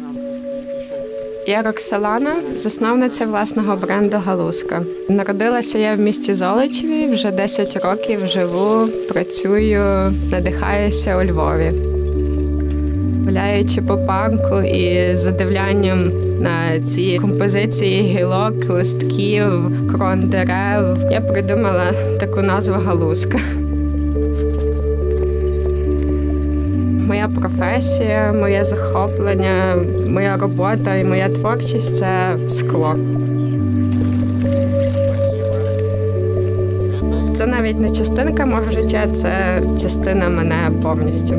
Нам предстоїть ще Я Роксолана, засновниця власного бренду Галузка. Народилася я в місті Золочеві, вже 10 років живу, працюю, надихаюся у Львові. Гуляючи по парку і задивлянням на ці композиції гілок, листків, крон дерев, я придумала таку назву Галузка. Моя професія, моє захоплення, моя робота і моя творчість це скло. Це навіть не частинка мого життя, це частина мене повністю.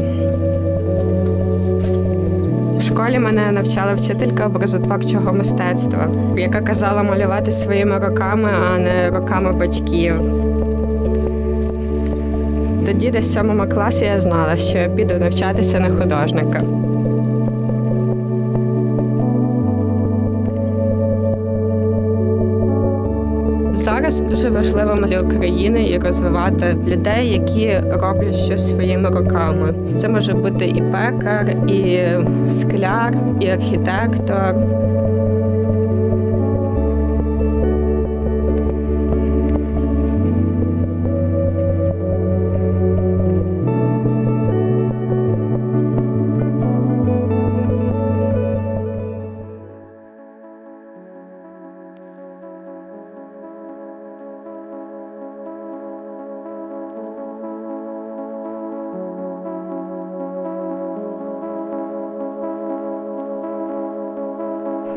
Школі мене навчала вчителька образотворчого мистецтва, яка казала малювати своїми руками, а не руками батьків. Тоді, десь в сьомому класі, я знала, що я піду навчатися на художника. Зараз дуже важливо для України і розвивати людей, які роблять щось своїми руками. Це може бути і пекар, і скляр, і архітектор.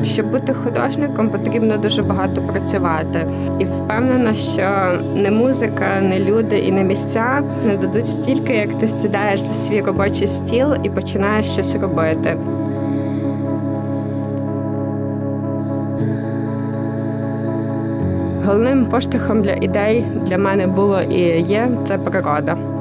Щоб бути художником, потрібно дуже багато працювати. І впевнена, що не музика, не люди і не місця не дадуть стільки, як ти сідаєш за свій робочий стіл і починаєш щось робити. Головним поштовхом для ідей для мене було і є це природа.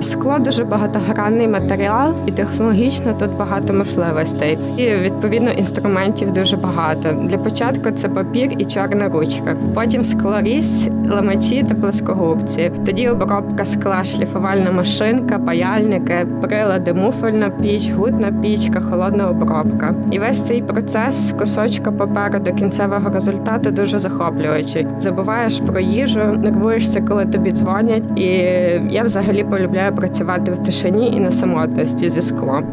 Скло дуже багатогранний матеріал, і технологічно тут багато можливостей. І відповідно інструментів дуже багато. Для початку це папір і чорна ручка. Потім склоріз, ламачі та плоскогубці. Тоді обробка скла, шліфувальна машинка, паяльники, прилади, муфельна піч, гутна пічка, холодна обробка. І весь цей процес кусочка паперу до кінцевого результату дуже захоплюючий. Забуваєш про їжу, нервуєшся, коли тобі дзвонять. І я взагалі полюбляю працювати в тишині і на самотності зі склом.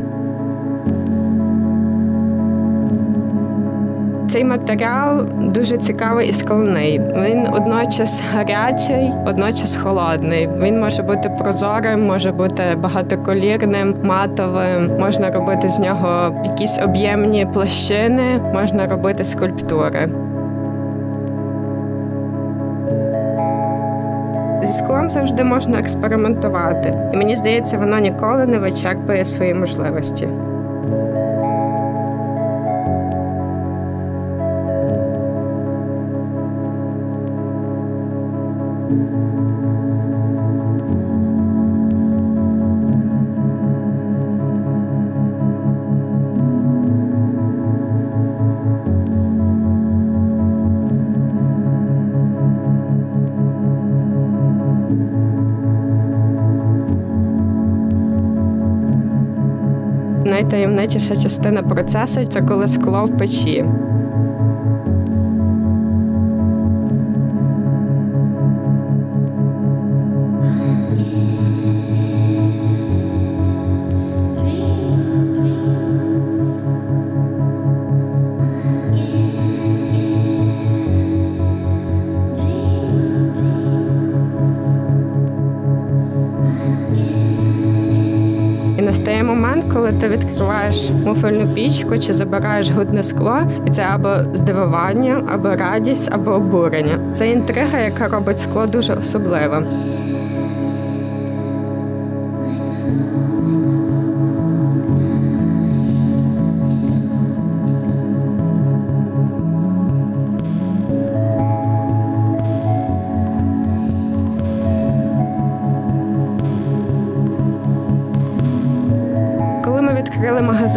Цей матеріал дуже цікавий і складний. Він одночас гарячий, одночас холодний. Він може бути прозорим, може бути багатоколірним, матовим. Можна робити з нього якісь об'ємні площини, можна робити скульптури. Зі склом завжди можна експериментувати, і мені здається, воно ніколи не вичерпує свої можливості. Найтаємничіша частина процесу це коли скло в печі. Момент, коли ти відкриваєш муфельну пічку чи забираєш гудне скло, і це або здивування, або радість, або обурення. Це інтрига, яка робить скло дуже особливим.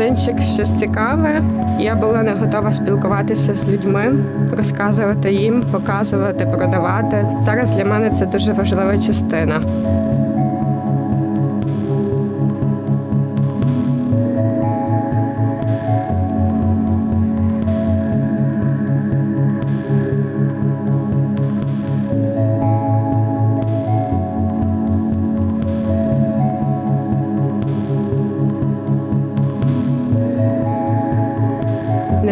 Магазинчик щось цікаве. Я була не готова спілкуватися з людьми, розказувати їм, показувати, продавати. Зараз для мене це дуже важлива частина.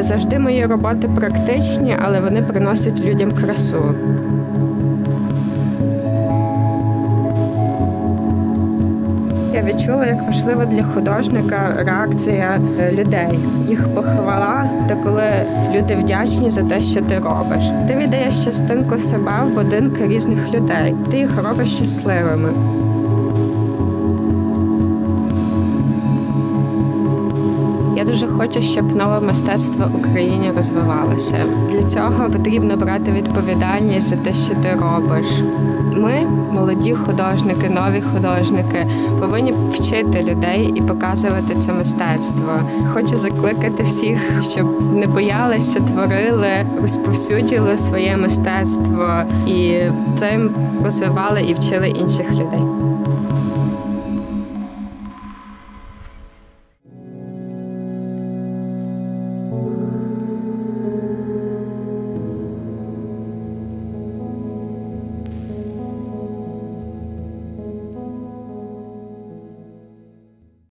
Завжди мої роботи практичні, але вони приносять людям красу. Я відчула, як важлива для художника реакція е, людей, їх похвала, та коли люди вдячні за те, що ти робиш. Ти віддаєш частинку себе в будинки різних людей. Ти їх робиш щасливими. Дуже хочу, щоб нове мистецтво в Україні розвивалося. Для цього потрібно брати відповідальність за те, що ти робиш. Ми, молоді художники, нові художники, повинні вчити людей і показувати це мистецтво. Хочу закликати всіх, щоб не боялися, творили, розповсюджували своє мистецтво і цим розвивали і вчили інших людей.